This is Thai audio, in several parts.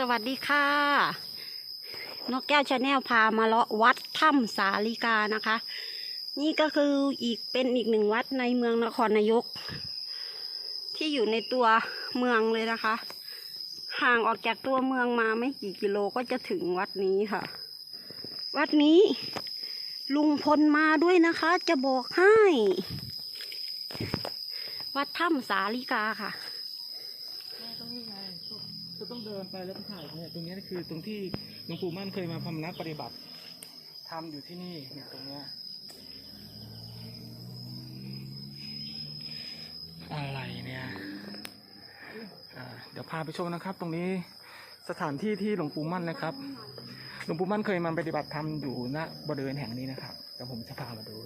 สวัสดีค่ะ นกแก้วชาแนลพามาเลาะวัดถ้ำสาลิกานะคะ นี่ก็คืออีกเป็นอีกหนึ่งวัดในเมืองนครนายก ที่อยู่ในตัวเมืองเลยนะคะ ห่างออกจากตัวเมืองมาไม่กี่กิโลก็จะถึงวัดนี้ค่ะ วัดนี้ ลุงพลมาด้วยนะคะ จะบอกให้ วัดถ้ำสาลิกาค่ะ ต้องเดินไปแล้วไปถ่ายเนี่ยตรงนี้คือตรงที่หลวงปู่มั่นเคยมาพำนักปฏิบัติทำอยู่ที่นี่เนี่ยตรงเนี้ยอะไรเนี่ยเดี๋ยวพาไปชมนะครับ ตรงนี้สถานที่ที่หลวงปู่มั่นนะครับหลวงปู่มั่นเคยมาปฏิบัติธรรมอยู่ณบริเวณแห่งนี้นะครับเดี๋ยวผมจะพามาดู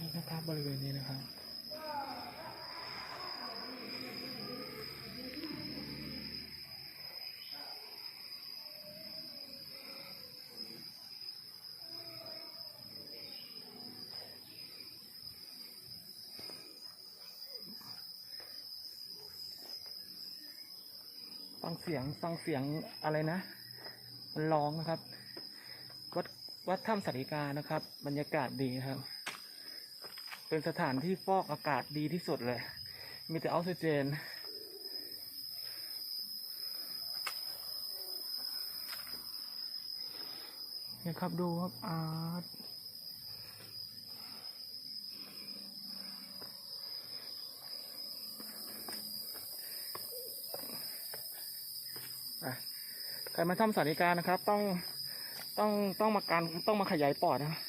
นี่นะครับบริเวณนี้นะครับ ฟังเสียงฟังเสียงอะไรนะ มันร้องนะครับ วัดวัดถ้ำสัริกานะครับ บรรยากาศดีครับ เป็นสถานที่ฟอกอากาศดีที่สุดเลย มีแต่ออกซิเจนเนี่ยครับดูครับอาร์ตอะใค รมาทำสันนิการนะครับ ต้องต้องต้องมาการต้องมาขยายปอดนะ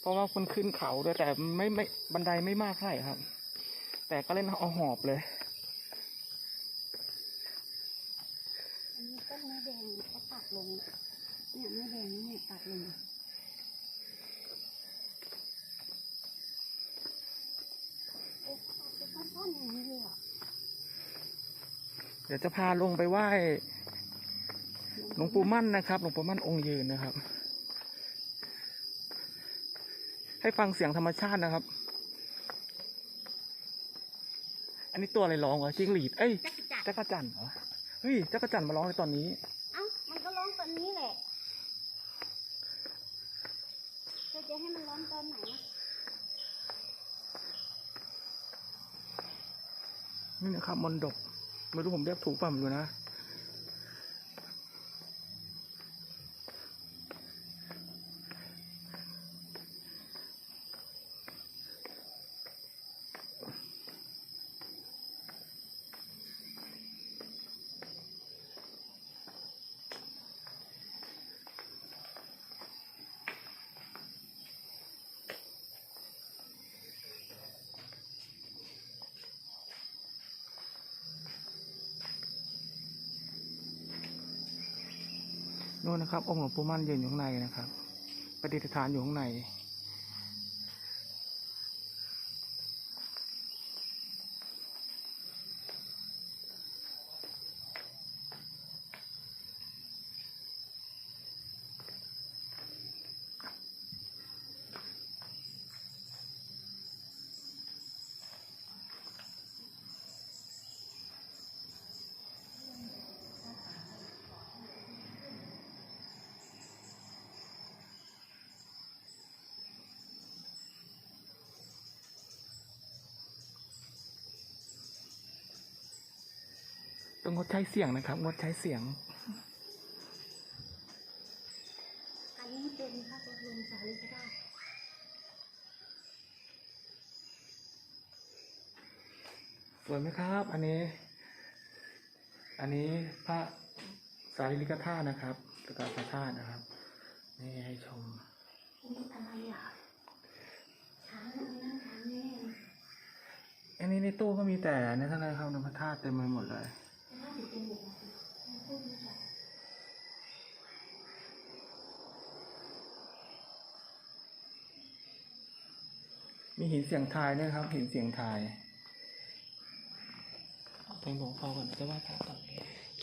เพราะว่าคุณขึ้นเขาด้วยแต่ไม่ไม่บันไดไม่มากเท่าไหร่ครับ แต่ก็เล่นเอาหอบเลยอันนี้ต้นไม้แดงเขาตัดลงเนี่ยไม้แดงนี่เนี่ยตัดลงโอ้ตัดไปสั้นๆอย่างนี้เลยอะเดี๋ยวจะพาลงไปไหว้ หลวงปู่มั่นนะครับ หลวงปู่มั่นองค์ยืนนะครับ ให้ฟังเสียงธรรมชาตินะครับ อันนี้ตัวอะไรร้องวะจิ้งหรีดเอ้ยจักรจันทร์จักรจันทร์เหรอเฮ้ยจักรจันทร์มาร้องในตอนนี้เอ้ามันก็ร้องตอนนี้แหละเธอจะให้มันร้องตอนไหนอะนี่นะครับมนดบไม่รู้ผมเรียกถูกป่ะไม่รู้นะ นู่นนะครับ องค์หลวงปู่มั่นยืนอยู่ข้างในนะครับประดิษฐานอยู่ข้างใน ต้องงดใช้เสียงนะครับ งดใช้เสียง อันนี้เป็นพระบรมสารีริกธาตุสวยไหมครับ อันนี้ อันนี้พระสารีริกธาตุนะครับสกาพระธาตุนะครับ นี่ให้ชมอันนี้อะไรอะช้างอันนั้นช้างแน่อันนี้ในตู้ก็มีแต่ในทั้งนั้นครับในพระธาตุเต็มไปหมดเลยแต่ ถ้าอยู่เป็นหมู่บ้านมันพูดไม่ชัดมีหินเสียงทายด้วยครับ หินเสียงทายเพลงหลวงพ่อก่อนจะว่าพระก่อน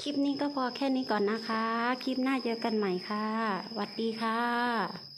คลิปนี้ก็พอแค่นี้ก่อนนะคะ คลิปหน้าเจอกันใหม่ค่ะสวัสดีค่ะ